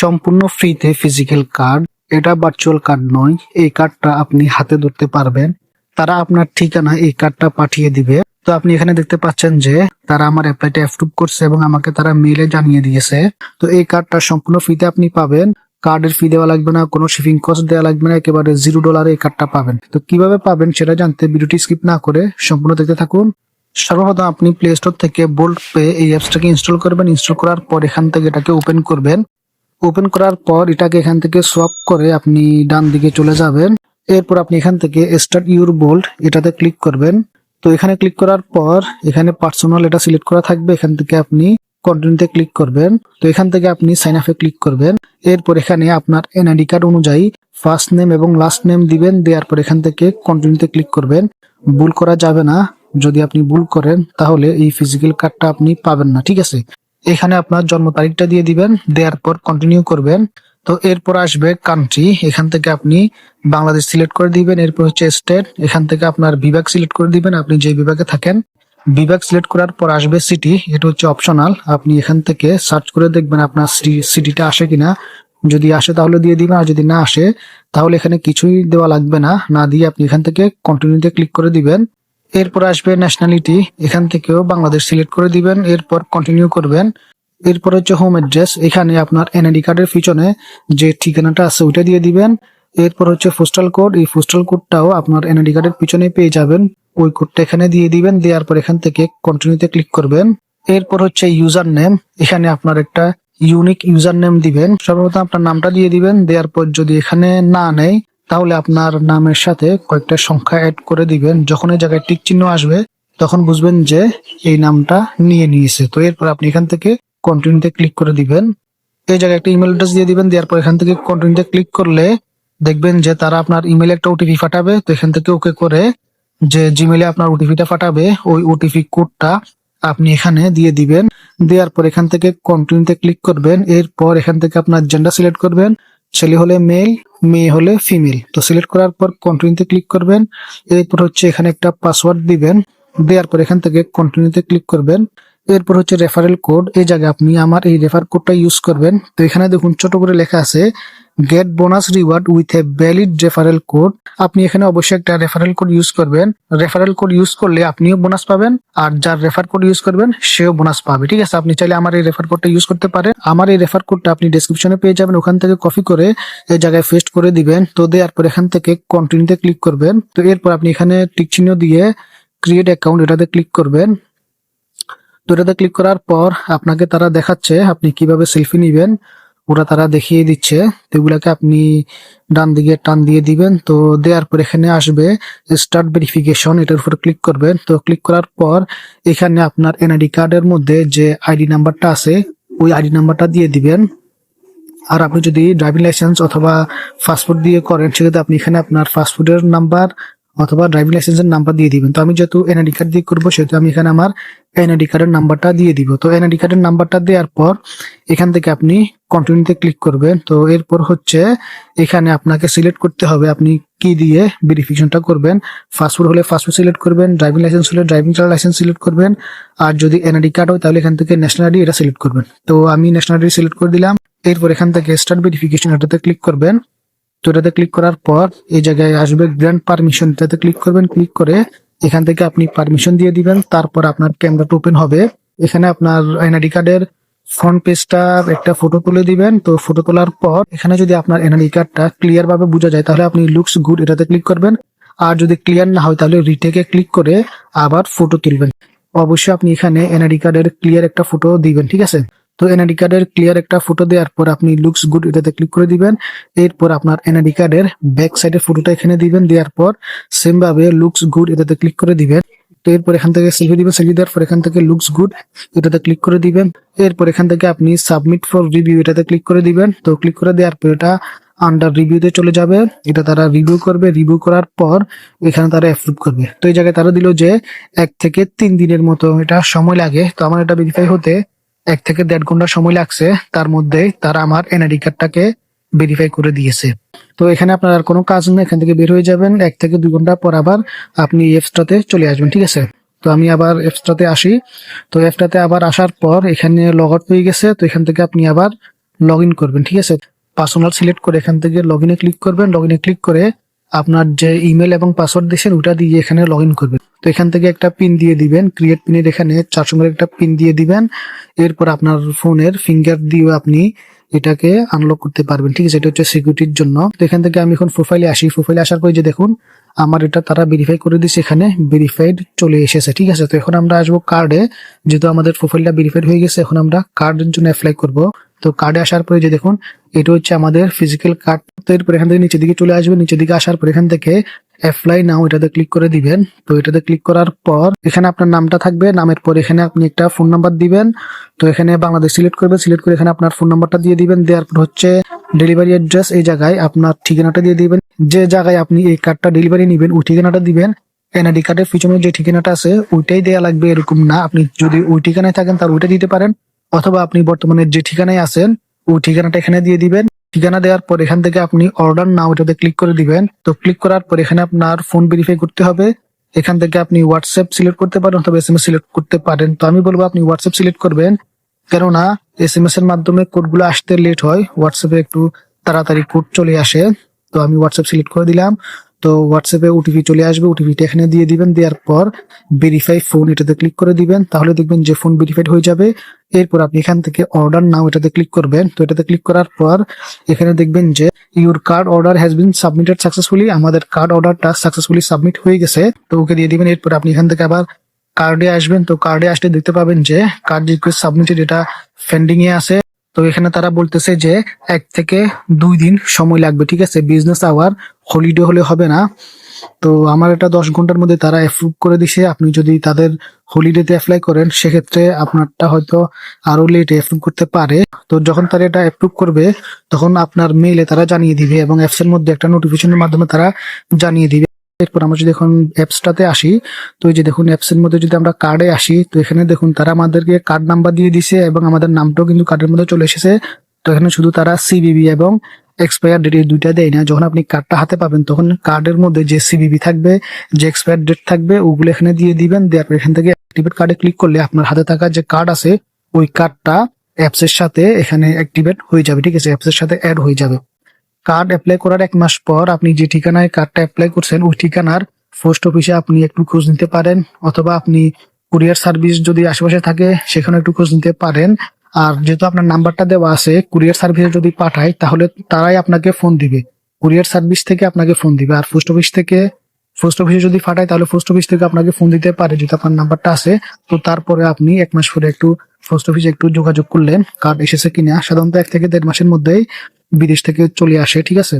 সম্পূর্ণ ফ্রিতে physical card এটা ভার্চুয়াল কার্ড নয়, এই কার্ডটা আপনি হাতে ধরতে পারবেন। তারা আপনার ঠিকানা এই কার্ডটা পাঠিয়ে দিবে। তো আপনি এখানে দেখতে পাচ্ছেন যে তারা আমার অ্যাপ্লাইটা অ্যাপ্রুভ করছে এবং আমাকে তারা মেইলে জানিয়ে দিয়েছে। তো এই কার্ডটা সম্পূর্ণ ফ্রিতে আপনি পাবেন। কার্ডের ফি দেওয়া লাগবে না, কোনো শিপিং কস্ট দেওয়া লাগবে না, একেবারে জিরো ডলারে এই কার্ডটা পাবেন। তো কীভাবে পাবেন সেটা জানতে ভিডিওটি স্কিপ না করে সম্পূর্ণ দেখতে থাকুন। সর্বপ্রথম আপনি প্লে স্টোর থেকে বোল্ট পে এই অ্যাপসটাকে ইনস্টল করবেন। ইনস্টল করার পর এখান থেকে এটাকে ওপেন করবেন। ওপেন করার পর এটাকে এখান থেকে সোয়াপ করে আপনি ডান দিকে চলে যাবেন। এরপর আপনি এখান থেকে স্টার্ট ইউর বোল্ট এটাতে ক্লিক করবেন। তো এখানে ক্লিক করার পর এখানে পার্সোনাল এটা সিলেক্ট করা থাকবে। এখান থেকে আপনি কন্টিনিউতে ক্লিক করবেন। তো এখান থেকে আপনি সাইন আপে ক্লিক করবেন। এরপর এখানে আপনার এনআইডি কার্ড অনুযায়ী ফার্স্ট নেম এবং লাস্ট নেম দিবেন। দেওয়ার পর এখান থেকে কন্টিনিউতে ক্লিক করবেন। ভুল করা যাবে না। যদি আপনি ভুল করেন তাহলে এই ফিজিক্যাল কার্ডটা আপনি পাবেন না। ঠিক আছে? এখানে আপনার জন্ম তারিখটা দিয়ে দিবেন, দেওয়ার পর কন্টিনিউ করবেন। তো এরপর আসবে কান্ট্রি এখান থেকে আপনি বাংলাদেশ সিলেক্ট করে দিবেন, এরপর হচ্ছে স্টেট এখান থেকে আপনার বিভাগ সিলেক্ট করে দিবেন, আপনি যে বিভাগে থাকেন। বিভাগ সিলেক্ট করার পর আসবে সিটি এটা হচ্ছে অপশনাল আপনি এখান থেকে সার্চ করে দেখবেন আপনার সিটিটা আসে কিনা। যদি আসে তাহলে দিয়ে দিবেন, আর যদি না আসে, তাহলে এখানে কিছুই দেওয়া লাগবে না না দিয়ে আপনি এখান থেকে কন্টিনিউতে ক্লিক করে দিবেন। এরপর আসবে ন্যাশনালিটি এখান থেকেও বাংলাদেশ সিলেক্ট করে দিবেন, এরপর কন্টিনিউ করবেন। এরপর হচ্ছে হোম অ্যাড্রেস এখানে আপনার এনআইডি কার্ডের পিছনে যে ঠিকানাটা আছে ওইটা দিয়ে দিবেন। এরপর হচ্ছে পোস্টাল কোড এই পোস্টাল কোডটাও আপনার এনআইডি কার্ডের পিছনে পেয়ে যাবেন। ওই কোডটা এখানে দিয়ে দিবেন, দেওয়ার পর এখান থেকে কন্টিনিউতে ক্লিক করবেন। এরপর হচ্ছে ইউজার নেম এখানে আপনার একটা ইউনিক ইউজার নেম দিবেন। সর্বপ্রথম আপনার নামটা দিয়ে দিবেন, দেওয়ার পর যদি এখানে না নেই তাহলে আপনার নামের সাথে কয়েকটা সংখ্যা অ্যাড করে দিবেন। যখন এই জায়গায় টিক চিহ্ন আসবে, তখন বুঝবেন যে এই নামটা নিয়ে নিয়েছে। তো এরপর আপনি এখান থেকে কন্টিনিউতে ক্লিক করে দিবেন। এই জায়গায় একটা ইমেল অ্যাড্রেস দিয়ে দিবেন, দেওয়ার পর এখান থেকে কন্টিনিউতে ক্লিক করলে দেখবেন যে তারা আপনার ইমেলে একটা ওটিপি পাঠাবে। তো এখান থেকে ওকে করে যে জিমেলে আপনার ওটিপিটা পাঠাবে, ওই ওটিপি কোডটা আপনি এখানে দিয়ে দিবেন। দেওয়ার পর এখান থেকে কন্টিনিউতে ক্লিক করবেন। এরপর এখান থেকে আপনার জেন্ডার সিলেক্ট করবেন। ছেলে হলে মেল মেয়ে হলে ফিমেল তো সিলেক্ট করার পর কন্টিনিউতে ক্লিক করবেন। এরপর হচ্ছে এখানে একটা পাসওয়ার্ড দিবেন। দেওয়ার পর এখান থেকে কন্টিনিউতে ক্লিক করবেন। এরপর হচ্ছে রেফারেল কোড এই জায়গায় আপনি আমার এই রেফার কোডটা ইউজ করবেন। তো এখানে দেখুন, ছোট করে লেখা আছে get bonus reward with a valid referral code আপনি এখানে অবশ্যই একটা রেফারেল কোড ইউজ করবেন। রেফারেল কোড ইউজ করলে আপনিও বোনাস পাবেন, আর যার রেফার কোড ইউজ করবেন, সেও বোনাস পাবে। ঠিক আছে? আপনি চাইলে আমার এই রেফার কোডটা ইউজ করতে পারেন। আমার এই রেফার কোডটা আপনি ডেসক্রিপশনে পেয়ে যাবেন, ওখান থেকে কপি করে এই জায়গায় পেস্ট করে দিবেন। তো দেওয়ার পর এখান থেকে কন্টিনিউতে ক্লিক করবেন। তো এরপর আপনি এখানে টিক চিহ্ন দিয়ে ক্রিয়েট অ্যাকাউন্ট এটাতে ক্লিক করবেন। তো এটাতে ক্লিক করার পর আপনাকে তারা দেখাচ্ছে আপনি কীভাবে সেলফি নিবেন। ওরা তারা দেখিয়ে দিচ্ছে। তো এগুলাকে আপনি ডান দিকে টান দিয়ে দিবেন। তো দেওয়ার পর এখানে আসবে স্টার্ট ভেরিফিকেশন এটার উপর ক্লিক করবেন তো ক্লিক করার পর এখানে আপনার এনআইডি কার্ডের মধ্যে যে আইডি নাম্বারটা আছে, ওই আইডি নাম্বারটা দিয়ে দিবেন। আর আপনি যদি ড্রাইভিং লাইসেন্স অথবা ফাস্টফুড দিয়ে করেন, সেক্ষেত্রে আপনি এখানে আপনার ফাস্টফুডের নাম্বার অথবা ড্রাইভিং লাইসেন্সের নাম্বার দিয়ে দিবেন। তো আমি যেহেতু এনআইডি কার্ড দিয়ে করব, সেহেতু আমি এখানে আমার এনআইডি কার্ডের নাম্বারটা দিয়ে দিব। তো এনআইডি কার্ডের নাম্বারটা দেওয়ার পর এখান থেকে আপনি কন্টিনিউতে ক্লিক করবেন। তো এরপর হচ্ছে এখানে আপনাকে সিলেক্ট করতে হবে আপনি কি দিয়ে ভেরিফিকেশনটা করবেন। ফাস্টফুড হলে ফাস্টফুড সিলেক্ট করবেন ড্রাইভিং লাইসেন্স হলে ড্রাইভিং লাইসেন্স সিলেক্ট করবেন, আর যদি এনআইডি কার্ড হয় তাহলে এখান থেকে ন্যাশনাল আইডি এটা সিলেক্ট করবেন। তো আমি ন্যাশনাল আইডি সিলেক্ট করে দিলাম। এরপর এখান থেকে স্টার্ট ভেরিফিকেশন এটাতে ক্লিক করবেন। তো এটাতে ক্লিক করার পর এই জায়গায় আসবে গ্র্যান্ড পারমিশন এটাতে ক্লিক করবেন ক্লিক করে এখান থেকে আপনি পারমিশন দিয়ে দিবেন, তারপর আপনার ক্যামেরাটা ওপেন হবে। এখানে আপনার এনআইডি কার্ডের ফ্রন্ট পেজটা একটা ফটো তুলে দিবেন। তো ফটো তোলার পর এখানে যদি আপনার এনআইডি কার্ডটা ক্লিয়ার ভাবে বোঝা যায়, তাহলে আপনি লুকস গুড এটাতে ক্লিক করবেন। আর যদি ক্লিয়ার না হয়, তাহলে রিটেকে ক্লিক করে আবার ফটো তুলবেন। অবশ্যই আপনি এখানে এনআইডি কার্ডের ক্লিয়ার একটা ফটো দিবেন, ঠিক আছে? তো এনআইডি কার্ডের ক্লিয়ার একটা ফটো দেওয়ার পর আপনি লুকস গুড এটাতে ক্লিক করে দিবেন। এরপর আপনার এনআইডি কার্ডের ব্যাক সাইডের ফটোটা এখানে দিবেন। দেওয়ার পর সেম ভাবে লুকস গুড এটাতে ক্লিক করে দিবেন। তো এরপর এখান থেকে সেলফি দিবেন। সেলফি দেওয়ার পর এখান থেকে লুকস গুড এটাতে ক্লিক করে দিবেন। এরপর এখান থেকে আপনি সাবমিট ফর রিভিউ এটাতে ক্লিক করে দিবেন। তো ক্লিক করে দেওয়ার পর এটা আন্ডার রিভিউতে চলে যাবে। এটা তারা রিভিউ করবে। রিভিউ করার পর এখানে তারা অ্যাপ্রুভ করবে। তো এই জায়গায় তারা দিল যে এক থেকে তিন দিনের মতো এটা সময় লাগে। তো আমার এটা ভেরিফাই হতে এক থেকে দেড় ঘণ্টা সময় লাগছে। তার মধ্যে তারা আমার এনআইডি কার্ডটাকে ভেরিফাই করে দিয়েছে। তো এখানে আপনার আর কোনো কাজ নেই, এখান থেকে বের হয়ে যাবেন। এক থেকে দুই ঘণ্টা পর আবার আপনি এফসটাতে চলে আসবেন, ঠিক আছে? তো আমি আবার এফসটাতে আসি। তো এফটাতে আবার আসার পর এখানে লগ আউট হয়ে গেছে। তো এখান থেকে আপনি আবার লগ ইন করবেন, ঠিক আছে? পার্সোনাল সিলেক্ট করে এখান থেকে লগ ইনে ক্লিক করবেন। লগ ইনে ক্লিক করে আপনার যে ইমেল এবং পাসওয়ার্ড দিয়েছেন, ওটা দিয়ে এখানে লগ ইন করবেন। তো এখান থেকে একটা পিন দিয়ে দিবেন। ক্রিয়েট পিনের এখানে চার সঙ্গে একটা পিন দিয়ে দিবেন। এরপর আপনার ফোনের ফিঙ্গার দিয়ে আপনি এটাকে আনলক করতে পারবেন। ঠিক আছে, এটা হচ্ছে সিকিউরিটির জন্য। তো এখান থেকে আমি এখন প্রোফাইলে আসি। প্রোফাইলে আসার পরে যে দেখুন, আমার এটা তারা ভেরিফাই করে দিচ্ছে এখানে ভেরিফাইড চলে এসেছে। ঠিক আছে, তো এখন আমরা আসব কার্ডে যেহেতু আমাদের প্রোফাইলটা ভেরিফাইড হয়ে গেছে, এখন আমরা কার্ডের জন্য অ্যাপ্লাই করব। তো কার্ডে আসার পরে যে দেখুন, এটা হচ্ছে আমাদের ফিজিক্যাল কার্ড তো এরপর এখান থেকে নিচের দিকে চলে আসবে নিচের দিকে আসার পর এখান থেকে অ্যাপ্লাই নাও এটাতে ক্লিক করে দিবেন। তো এটাতে ক্লিক করার পর এখানে আপনার নামটা থাকবে। নামের পর এখানে আপনি একটা ফোন নাম্বার দিবেন। তো এখানে বাংলাদেশ সিলেক্ট করবে সিলেক্ট করে এখানে আপনার ফোন নাম্বারটা দিয়ে দিবেন। দেওয়ার পর হচ্ছে ডেলিভারি অ্যাড্রেস এই জায়গায় আপনার ঠিকানাটা দিয়ে দিবেন। যে জায়গায় আপনি এই কার্ডটা ডেলিভারি নেবেন, ওই ঠিকানাটা দিবেন। এনআইডি কার্ডের পিছনে যে ঠিকানাটা আছে, ওইটাই দেওয়া লাগবে, এরকম না। আপনি যদি ওই ঠিকানায় থাকেন তার ওইটা দিতে পারেন। অথবা আপনি বর্তমানে যে ঠিকানায় আছেন ওই ঠিকানাটা এখানে দিয়ে দিবেন। ঠিকানা দেওয়ার পর এখান থেকে আপনি অর্ডার নাও এটাতে ক্লিক করে দিবেন। তো ক্লিক করার পর এখানে আপনার ফোন ভেরিফাই করতে হবে। এখান থেকে আপনি হোয়াটসঅ্যাপ সিলেক্ট করতে পারেন অথবা এস সিলেক্ট করতে পারেন। তো আমি বলব আপনি হোয়াটসঅ্যাপ সিলেক্ট করবেন। কেননা এস এম এস এর মাধ্যমে কোডগুলো আসতে লেট হয়। হোয়াটসঅ্যাপে একটু তাড়াতাড়ি কোড চলে আসে। তো আমি হোয়াটসঅ্যাপ সিলেক্ট করে দিলাম। তো হোয়াটসঅ্যাপে ওটিপি চলে আসবে ওটিপিটা এখানে দিয়ে দিবেন, দেওয়ার পর ভেরিফাই ফোন এটাতে ক্লিক করে দিবেন। তাহলে দেখবেন যে ফোন ভেরিফাইড হয়ে যাবে। এরপর আপনি এখান থেকে অর্ডার নাও এটাতে ক্লিক করবেন। তো এটাতে ক্লিক করার পর এখানে দেখবেন যে your card order has been submitted successfully আমাদের কার্ড অর্ডারটা সাকসেসফুলি সাবমিট হয়ে গেছে। তো ওকে দিয়ে দিবেন। এরপর আপনি এখান থেকে আবার কার্ডে আসবেন। তো কার্ডে আসলে দেখতে পাবেন যে কার্ড রিকোয়েস্ট সাবমিটেড এটা পেন্ডিং এ আছে। তো এখানে তারা বলতেছে যে এক থেকে দুই দিন সময় লাগবে, ঠিক আছে? বিজনেস আওয়ার হলিডে হলে হবে না। তো আমার এটা দশ ঘণ্টার মধ্যে তারা অ্যাপ্রুভ করে দিছে। আপনি যদি তাদের হলিডেতে অ্যাপ্লাই করেন, সেক্ষেত্রে আপনারটা হয়তো আরও লেট অ্যাপ্রুভ করতে পারে। তো যখন তারা এটা অ্যাপ্রুভ করবে, তখন আপনার মেইলে তারা জানিয়ে দিবে এবং অ্যাপস এর মধ্যে একটা নোটিফিকেশনের মাধ্যমে তারা জানিয়ে দিবে। এরপর আমরা যদি এখন অ্যাপসটাতে আসি, তো এই যে দেখুন অ্যাপস এর মধ্যে যদি আমরা কার্ডে আসি, তো এখানে দেখুন তারা আমাদেরকে কার্ড নাম্বার দিয়ে দিছে এবং আমাদের নামটাও কিন্তু কার্ডের মধ্যে চলে এসেছে। তো এখানে শুধু তারা সিবিবি এবং এক্সপায়ার ডেট এই দুইটা দেয় না। যখন আপনি কার্ডটা হাতে পাবেন, তখন কার্ডের মধ্যে যে সিবিবি থাকবে, যে এক্সপায়ার ডেট থাকবে, ওগুলো এখানে দিয়ে দিবেন। দেওয়ার পর এখান থেকে অ্যাক্টিভেট কার্ডে ক্লিক করলে আপনার হাতে থাকা যে কার্ড আছে, ওই কার্ডটা অ্যাপস এর সাথে এখানে অ্যাক্টিভেট হয়ে যাবে, ঠিক আছে? অ্যাপস এর সাথে অ্যাড হয়ে যাবে। কার্ড অ্যাপ্লাই করার এক মাস পর আপনি যে ঠিকানায় কার্ডটা অ্যাপ্লাই করছেন, ওই ঠিকানার পোস্ট অফিসে আপনি একটু খোঁজ নিতে পারেন। অথবা আপনি কুরিয়ার সার্ভিস যদি আশেপাশে থাকে সেখানে একটু খোঁজ নিতে পারেন। আর যেহেতু আপনার নাম্বারটা দেওয়া আছে কুরিয়ার সার্ভিসে যদি পাঠায়, তাহলে তারাই আপনাকে ফোন দিবে। কুরিয়ার সার্ভিস থেকে আপনাকে ফোন দিবে। আর পোস্ট অফিস থেকে পোস্ট অফিসে যদি পাঠায়, তাহলে পোস্ট অফিস থেকে আপনাকে ফোন দিতে পারে, যেহেতু আপনার নাম্বারটা আছে। তো তারপরে আপনি এক মাস পরে একটু পোস্ট অফিসে একটু যোগাযোগ করলে কার্ড এসেছে কিনা, সাধারণত এক থেকে দেড় মাসের মধ্যেই বিদেশ থেকে চলে আসে, ঠিক আছে?